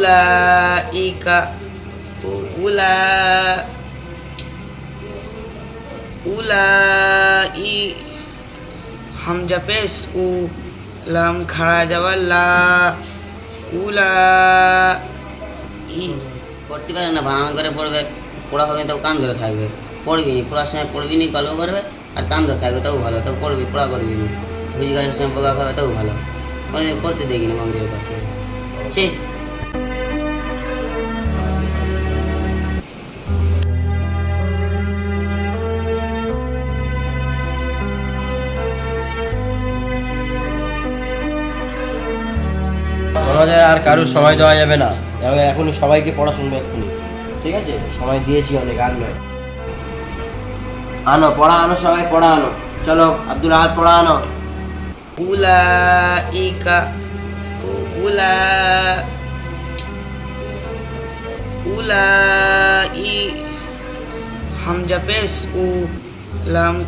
উলাইকা উলা উলাই হামজা পেশ উ লাম খাড়া যাওয়া লা উলা ই পড়তে পারে না বানান করে পড়বে পড়া হবে তো কান ধরে থাকবে পড়বি নি পড়ার সময় পড়বি নি গল্প করবে আর কান ধরে থাকবে তাও ভালো তাও পড়বি পড়া করবি নি বুঝি গাছের সময় খাবে তাও ভালো দেখি না ছি তোমাদের আর কারোর সময় দেওয়া যাবে না। এবং এখনই সবাইকে পড়া শুনবে এক্ষুনি। ঠিক আছে? সময় দিয়েছি অনেক, আর নয়। আনো, পড়া আনো সবাই, পড়া আনো। চলো, আব্দুল আহাদ, পড়া আনো।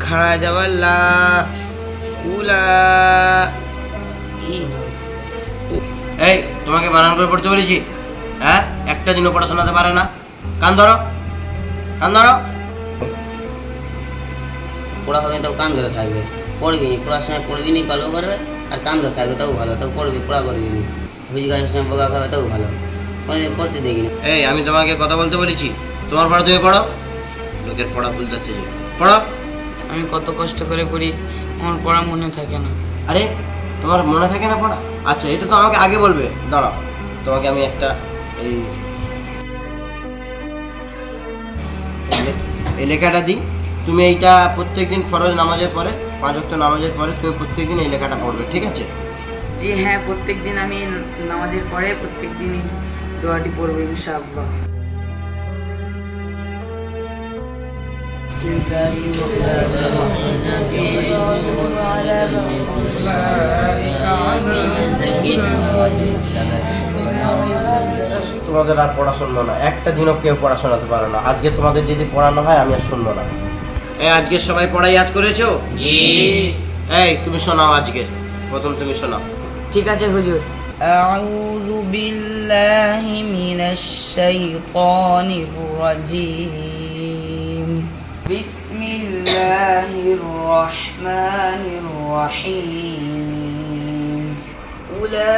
খাড়া যাওয়া উলা ই এই তোমাকে বানান করে পড়তে বলেছি। হ্যাঁ? একটা দিনও পড়া শোনাতে পারে না। কান ধরো। কান ধরো। পড়া হবে তাও কান ধরে থাকবে। পড়বি নি পড়ার সময় পড়বি নি ভালো করবে। আর কান ধরে থাকবে তাও ভালো তাও পড়বি পড়া করবি নি। বুঝি গাছের সময় বোকা খাবে তাও ভালো। কোনোদিন করতে দেখি না এই আমি তোমাকে কথা বলতে বলেছি। তোমার পড়া তুমি পড়ো। লোকের পড়া ভুল যাচ্ছে যে পড়ো। আমি কত কষ্ট করে পড়ি আমার পড়া মনে থাকে না। আরে তোমার মনে থাকে না পড়া? আচ্ছা এটা তো আমাকে আগে বলবে। দাঁড়াও, তোমাকে আমি একটা এই এই লেখাটা দিই। তুমি এইটা প্রত্যেকদিন ফরজ নামাজের পরে, পাঁচ ওয়াক্ত নামাজের পরে তুমি প্রত্যেকদিন এই লেখাটা পড়বে, ঠিক আছে? জি হ্যাঁ প্রত্যেক দিন আমি নামাজের পরে প্রত্যেক দিনই দোয়াটি পড়ব, ইনশাআল্লাহ। তোমাদের আর পড়া শুনবো না একটা দিনও কেউ পড়া শোনাতে পারো না আজকে তোমাদের যদি পড়ানো হয় আমি আর শুনবো না এই আজকে সবাই পড়া ইয়াদ করেছো জি এই তুমি শোনাও আজকে প্রথম তুমি শোনাও ঠিক আছে হুজুর أعوذ بالله من الشيطان الرجيم بسم الله الرحمن الرحيم. أولئك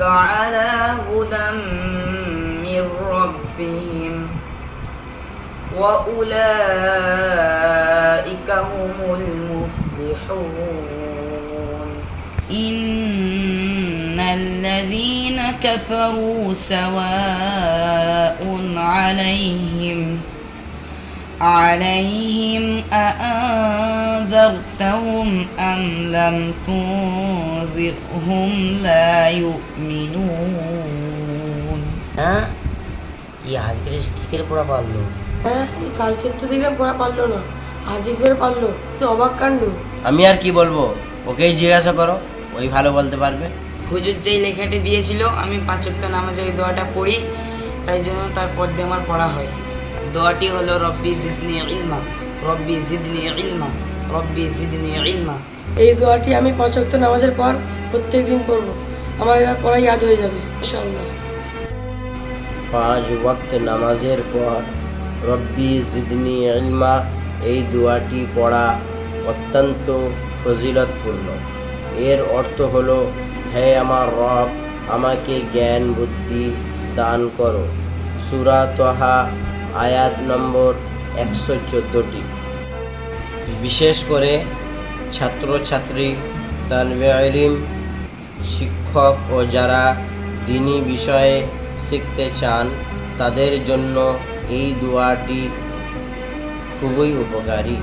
على هدى من ربهم. وأولئك هم المفلحون. إن الذين كفروا سواء عليهم عليهم أأنذرتهم أم لم تنذرهم لا يؤمنون হ্যাঁ কি আজকে কি করে পড়া পারলো হ্যাঁ এই কালকের তো দেখলাম পড়া পারলো না আজকে করে পারলো তো অবাক কাণ্ড আমি আর কি বলবো ওকেই জিজ্ঞাসা করো ওই ভালো বলতে পারবে হুজুর যেই লেখাটি দিয়েছিল আমি পাঁচক্ত নামাজে ওই দোয়াটা পড়ি তাই জন্য তারপর দিয়ে আমার পড়া হয় দোয়াটি হলো রব্বি জিদনি ইলমা রব্বি জিদনি ইলমা রব্বি জিদনি ইলমা। এই দোয়াটি আমি পাঁচ নামাজের পর প্রত্যেক দিন পড়ব। আমার এবার পড়া ইয়াদ হয়ে যাবে ইনশাআল্লাহ। পাঁচ ওয়াক্ত নামাজের পর রব্বি জিদনি ইলমা এই দোয়াটি পড়া অত্যন্ত ফজিলতপূর্ণ। এর অর্থ হলো হে আমার রব আমাকে জ্ঞান বুদ্ধি দান করো। সুরা তহা আয়াত নম্বর একশো চোদ্দোটি। বিশেষ করে ছাত্রছাত্রী আলিম, শিক্ষক ও যারা দিনী বিষয়ে শিখতে চান, তাদের জন্য এই দোয়াটি খুবই উপকারী।